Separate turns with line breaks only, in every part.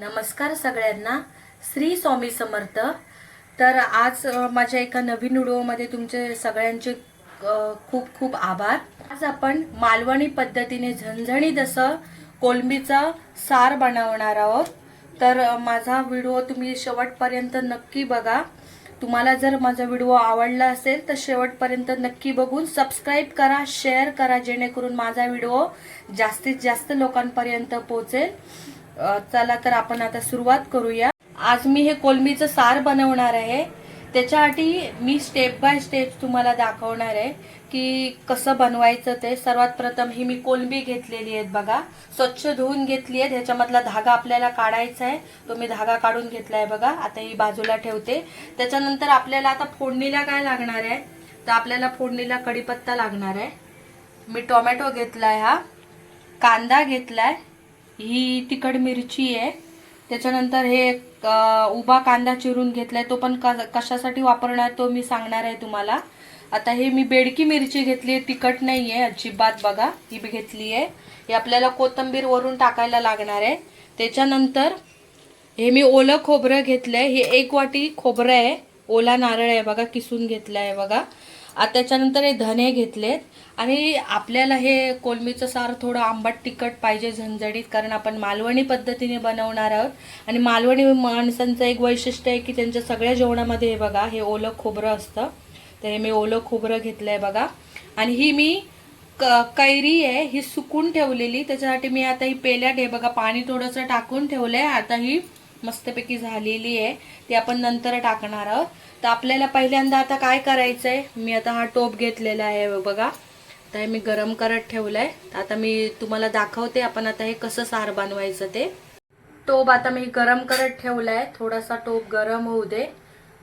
नमस्कार सगळ्यांना. श्री स्वामी समर्थ. तर आज माझ्या एका नवीन व्हिडिओमध्ये तुमचे सगळ्यांचे खूप खूप आभार. आज आपण मालवणी पद्धतीने झणझणीत असं कोलंबीचा सार बनवणार आहोत. तर माझा व्हिडिओ तुम्ही शेवटपर्यंत नक्की बघा. तुम्हाला जर माझा व्हिडिओ आवडला असेल तर शेवटपर्यंत नक्की बघून सबस्क्राईब करा शेअर करा जेणेकरून माझा व्हिडिओ जास्तीत जास्त लोकांपर्यंत पोहोचेल. चला तर आपण आता सुरुवात करूया. आज मी हे कोलमीचं सार बनवणार आहे. त्याच्यासाठी मी स्टेप बाय स्टेप तुम्हाला दाखवणार आहे की कसं बनवायचं ते. सर्वात प्रथम ही मी कोलंबी घेतलेली आहेत बघा. स्वच्छ धुवून घेतली आहे ह्याच्यामधला धागा आपल्याला काढायचा आहे. तो मी धागा काढून घेतला आहे बघा. आता ही बाजूला ठेवते. त्याच्यानंतर आपल्याला आता फोडणीला काय लागणार आहे? तर आपल्याला फोडणीला कढीपत्ता लागणार आहे. मी टोमॅटो घेतलाय हा. कांदा घेतलाय. ही तिखट मिरची आहे. त्याच्यानंतर हे उभा कांदा चिरून घेतलाय. तो पण क- कशासाठी वापरणार तो मी सांगणार आहे तुम्हाला. आता हे मी बेडकी मिरची घेतली आहे. तिखट नाही आहे अजिबात बघा. ही बी घेतली आहे. हे आपल्याला कोथंबीर वरून टाकायला लागणार आहे. त्याच्यानंतर हे मी ओलं खोबरं घेतलंय. हे एक वाटी खोबरं आहे. ओला नारळ आहे बघा किसून घेतलं आहे बघा. आता त्याच्यानंतर हे धने घेतलेत. आणि आपल्याला हे कोलमीचं सार थोडं आंबट तिखट पाहिजे झणझणीत कारण आपण मालवणी पद्धतीने बनवणार आहोत. आणि मालवणी माणसांचं एक वैशिष्ट्य आहे की त्यांच्या सगळ्या जेवणामध्ये हे बघा हे ओलं खोबरं असतं. तर हे मी ओलं खोबरं घेतलं आहे बघा. आणि ही मी क कैरी आहे ही सुकून ठेवलेली. त्याच्यासाठी मी आता ही पेल्यात हे बघा पाणी थोडंसं टाकून ठेवलं आहे आता ही मस्तपैकी झालेली आहे. ती आपण नंतर टाकणार आहोत. तर आपल्याला पहिल्यांदा आता काय करायचं आहे मी आता हा टोप घेतलेला आहे बघा. तर हे मी गरम करत ठेवलंय. आहे आता मी तुम्हाला दाखवते आपण आता हे कसं सार बनवायचं ते. टोप आता मी गरम करत ठेवलाय. थोडासा टोप गरम होऊ दे.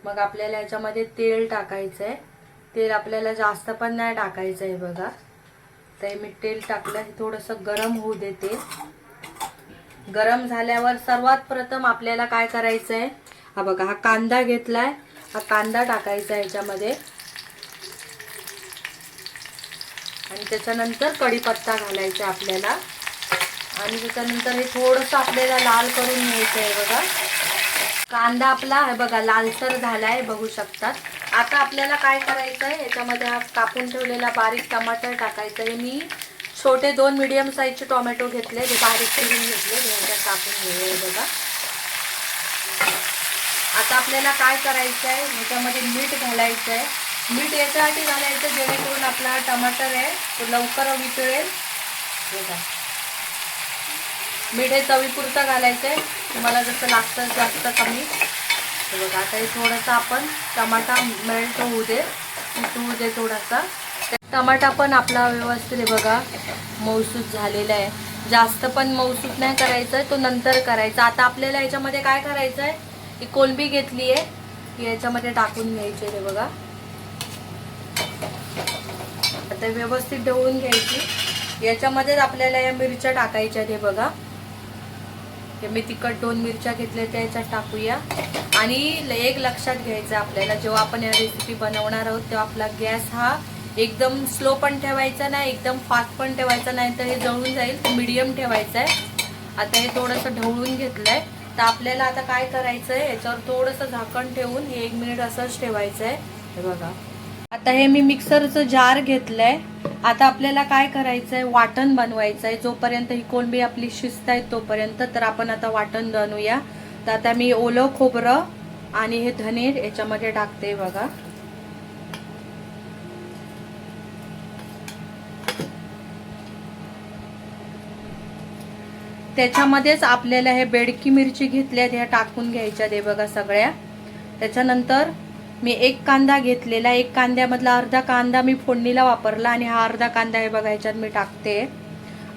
मग आपल्याला याच्यामध्ये तेल टाकायचं आहे तेल आपल्याला जास्त पण नाही टाकायचं आहे बघा. तर हे मी तेल टाकलं हे थोडंसं गरम होऊ दे तेल गरम झाल्यावर सर्वात प्रथम आपल्याला काय करायचं आहे हा बघा हा कांदा घेतलाय. हा कांदा टाकायचा आहे याच्यामध्ये. आणि त्याच्यानंतर कढीपत्ता घालायचा आहे आपल्याला. आणि त्याच्यानंतर हे थोडंसं आपल्याला लाल करून घ्यायचं आहे बघा. कांदा आपला हे बघा लालसर झालाय बघू शकतात. आता आपल्याला काय करायचं आहे याच्यामध्ये हा कापून ठेवलेला बारीक टमाटर टाकायचं आहे. मी छोटे दोन मिडियम साईजचे टोमॅटो घेतले जे बारीक चिरून घेतले हे ह्याच्यात कापून घेऊया बघा. आता आपल्याला काय करायचं आहे ह्याच्यामध्ये मीठ घालायचं आहे. मीठ याच्यासाठी घालायचं जेणेकरून आपला हा टमाटर आहे तो लवकर वितळेल. बघा. मीठ हे चवीपुरतं घालायचं आहे तुम्हाला जसं लागतं जास्त कमी. बघा आता हे थोडंसं आपण टमाटा मेल्ट होऊ दे होऊ दे थोडासा. टमाटा पण आपला व्यवस्थित आहे बघा. मऊसूत झालेला आहे. जास्त पण मौसूद नाही करायचं आहे तो नंतर करायचा. आता आपल्याला याच्यामध्ये काय करायचं आहे ही कोलंबी घेतली आहे याच्यामध्ये टाकून घ्यायची आहे बघा. आता व्यवस्थित ढवळून घ्यायची. याच्यामध्येच आपल्याला या मिरच्या टाकायच्या आहेत हे बघा. हे मी तिखट दोन मिरच्या घेतल्या त्या याच्यात टाकूया. आणि एक लक्षात घ्यायचं आहे आपल्याला जेव्हा आपण या रेसिपी बनवणार आहोत तेव्हा आपला गॅस हा एकदम स्लो पण ठेवायचा नाही एकदम फास्ट पण ठेवायचा नाही तर हे जळून जाईल मिडियम ठेवायचं आहे. आता हे थोडंसं ढवळून घेतलंय. तर आपल्याला आता काय करायचं आहे याच्यावर थोडंसं झाकण ठेवून हे एक मिनिट असंच ठेवायचं आहे हे बघा. आता हे मी मिक्सरचं जार घेतलंय. आता आपल्याला काय करायचंय? वाटण बनवायचंय. जोपर्यंत ही कोलंबी आपली शिजत आहे तोपर्यंत तर आपण आता वाटण बनवूया. तर आता मी ओलं खोबरं आणि हे धने याच्यामध्ये टाकते बघा. त्याच्यामध्येच आपल्याला हे बेडकी मिरची घेतल्या ह्या टाकून घ्यायच्या दे बघा सगळ्या. त्याच्यानंतर मी एक कांदा घेतलेला एक कांद्यामधला अर्धा कांदा मी फोडणीला वापरला आणि हा अर्धा कांदा हे बघा ह्याच्यात मी टाकते.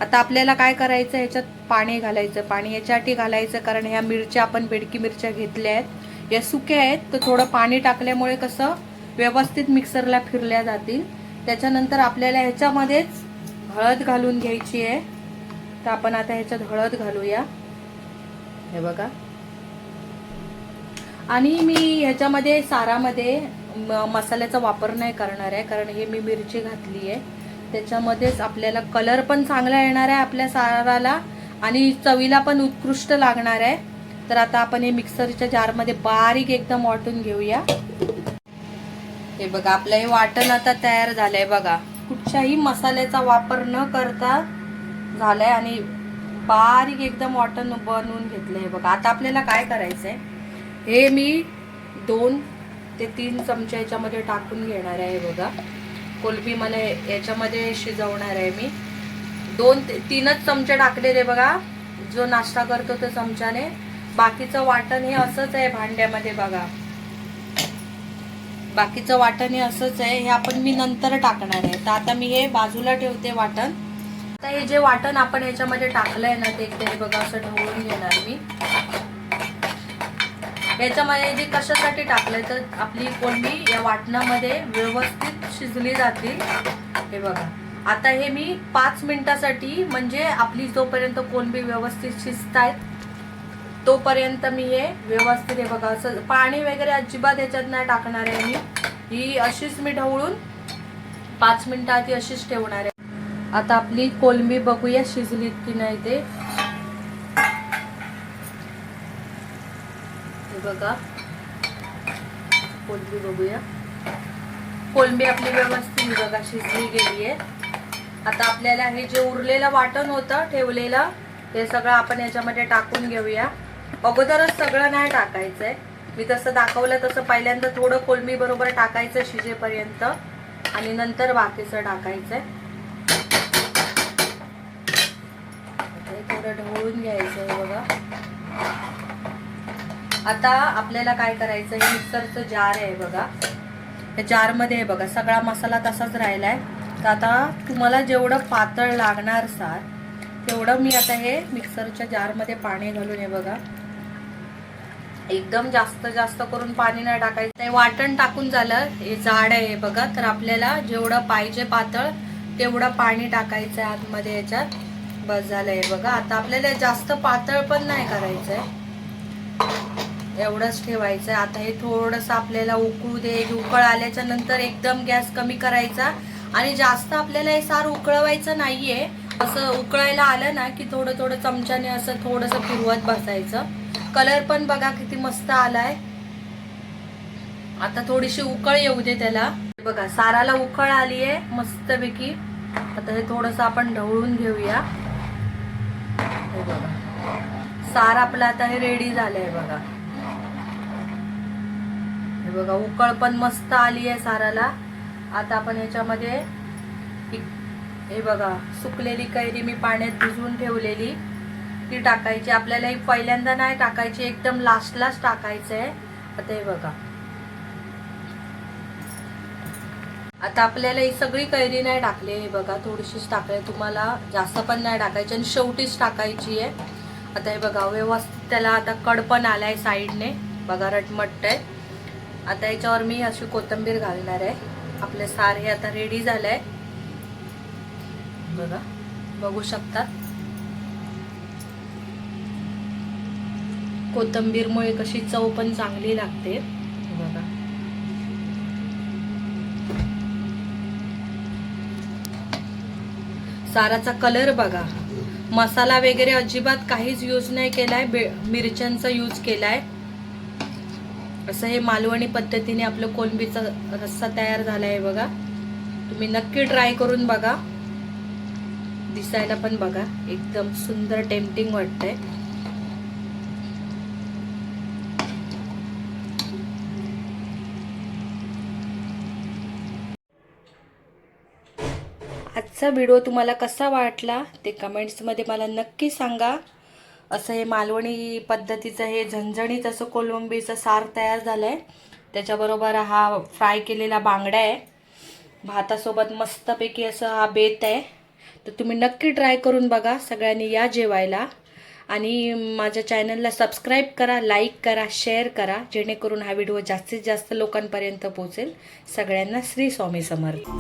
आता आपल्याला काय करायचं ह्याच्यात पाणी घालायचं पाणी याच्यासाठी घालायचं कारण ह्या मिरच्या आपण बेडकी मिरच्या घेतल्या आहेत. या सुक्या आहेत तर थोडं पाणी टाकल्यामुळे कसं व्यवस्थित मिक्सरला फिरल्या जातील. त्याच्यानंतर आपल्याला ह्याच्यामध्येच हळद घालून घ्यायची आहे. तर आपण आता ह्याच्यात हळद घालूया. हे बघा. आणि मी ह्याच्यामध्ये सारामध्ये म- मसाल्याचा वापर नाही करणार आहे कारण हे मी मिरची घातली आहे. त्याच्यामध्येच आपल्याला कलर पण चांगला येणार आहे आपल्या साराला आणि चवीला पण उत्कृष्ट लागणार आहे. तर आता आपण हे मिक्सरच्या जारमध्ये बारीक एकदम वाटून घेऊया. हे बघा आपलं हे वाटण आता तयार झालंय बघा. कुठच्याही मसाल्याचा वापर न करता झालाय आणि बारीक एकदम वाटण बनवून घेतलंय बघा. आता आपल्याला काय करायचंय? हे मी दोन ते तीन चमचे याच्यामध्ये टाकून घेणार आहे बघा. कोलबी मला याच्यामध्ये शिजवणार आहे मी. दोन ते तीनच चमचे टाकलेले बघा. जो नाश्ता करतो तो चमच्याने. बाकीचं वाटण हे असंच आहे भांड्यामध्ये बघा. बाकीचं वाटण हे असंच आहे. हे आपण मी नंतर टाकणार आहे. तर आता मी हे बाजूला ठेवते वाटण. आता हे जे वाटण आपण याच्यामध्ये टाकलंय ना ते एकदा बघा असं ढवळून घेणार मी. याच्यामध्ये जे कशासाठी टाकलंय तर आपली कोंडी या वाटणामध्ये व्यवस्थित शिजली जातील. हे बघा. आता हे मी पाच मिनिटासाठी म्हणजे आपली जोपर्यंत कोलंबी व्यवस्थित शिजतायत तोपर्यंत मी हे व्यवस्थित हे बघा असं पाणी वगैरे अजिबात याच्यात नाही टाकणार आहे मी. ही अशीच मी ढवळून पाच मिनिटं आधी अशीच ठेवणार आहे. आता आपली कोलंबी बघूया शिजलीत की नाही ते. बघा. कोलंबी बघूया. कोलंबी आपली व्यवस्थित बघा शिजली गेली आहे आता आपल्याला हे जे उरलेलं वाटण होतं ठेवलेलं ते सगळं आपण याच्यामध्ये टाकून घेऊया. अगोदरच सगळं नाही टाकायचंय. मी तसं दाखवलं तसं पहिल्यांदा थोडं कोलंबी बरोबर टाकायचं शिजेपर्यंत. आणि नंतर बाकीचं टाकायचंय. थोडं ढवळून घ्यायचं आहे बघा. आता आपल्याला काय करायचं हे मिक्सरचं जार आहे बघा. या जारमध्ये आहे बघा सगळा मसाला तसाच राहिलाय. तर आता तुम्हाला जेवढं पातळ लागणार सार तेवढं मी आता हे मिक्सरच्या जारमध्ये पाणी घालून हे बघा. एकदम जास्त जास्त करून पाणी नाही टाकायचं. वाटण टाकून झालं हे जाड आहे बघा. तर आपल्याला जेवढं पाहिजे पातळ तेवढं पाणी टाकायचं आहे आतमध्ये याच्यात. बस झालं आहे बघा. आता आपल्याला जास्त पातळ पण नाही करायचंय. एवढंच ठेवायचं. आता हे थोडंसं आपल्याला उकळू दे. उकळ आल्याच्यानंतर एकदम गॅस कमी करायचा. आणि जास्त आपल्याला हे सार उकळवायचं नाहीये. असं उकळायला आलं ना की थोडं थोडं चमच्याने असं थोडंसं फिरवत बसायचं. कलर पण बघा किती मस्त आलाय. आता थोडीशी उकळ येऊ दे त्याला. बघा साराला उकळ आली आहे मस्तपैकी. आता हे थोडंसं आपण ढवळून घेऊया. हे बघा. सार आपला आता हे रेडी झालंय बघा. हे बघा उकळ पण मस्त आली आहे साराला. आता आपण याच्यामध्ये हे बघा सुकलेली कैरी मी पाण्यात भिजवून ठेवलेली. ती टाकायची. आपल्याला ही पहिल्यांदा नाही टाकायची एकदम लास्टलाच टाकायचं आहे. आता हे बघा. आता आपल्याला ही सगळी कैरी नाही टाकली हे बघा थोडीशीच टाकली तुम्हाला जास्त पण नाही टाकायची आणि शेवटीच टाकायची आहे. आता हे बघा व्यवस्थित त्याला आता कड पण आलाय साईडने. बघा रटमट आहे. आता याच्यावर मी अशी कोथिंबीर घालणार आहे. आपले सार हे आता रेडी झालंय. बघा. बघू शकता. कोथिंबीरमुळे कशी चव पण चांगली लागते. हे बघा. साराचा कलर बघा. मसाला वगैरे अजिबात काहीच यूज नाही केलाय. मिरच्यांचा यूज केलाय. असं हे मालवणी पद्धतीने आपलं कोलंबीचा रस्सा तयार झाला आहे बघा. तुम्ही नक्की ट्राय करून बघा. दिसायला पण बघा. एकदम सुंदर टेम्पटिंग वाटतंय. आजचा व्हिडिओ तुम्हाला कसा वाटला ते कमेंट्समध्ये मला नक्की सांगा. असं हे मालवणी पद्धतीचं हे झणझणीत असं कोलंबीचं सार तयार झालं आहे त्याच्याबरोबर हा फ्राय केलेला बांगडा आहे. भातासोबत मस्तपैकी असं हा बेत आहे. तर तुम्ही नक्की ट्राय करून बघा सगळ्यांनी या जेवायला. आणि माझ्या चॅनलला सबस्क्राईब करा लाईक करा शेअर करा जेणेकरून हा व्हिडिओ जास्तीत जास्त लोकांपर्यंत पोहोचेल. सगळ्यांना श्री स्वामी समर्थ.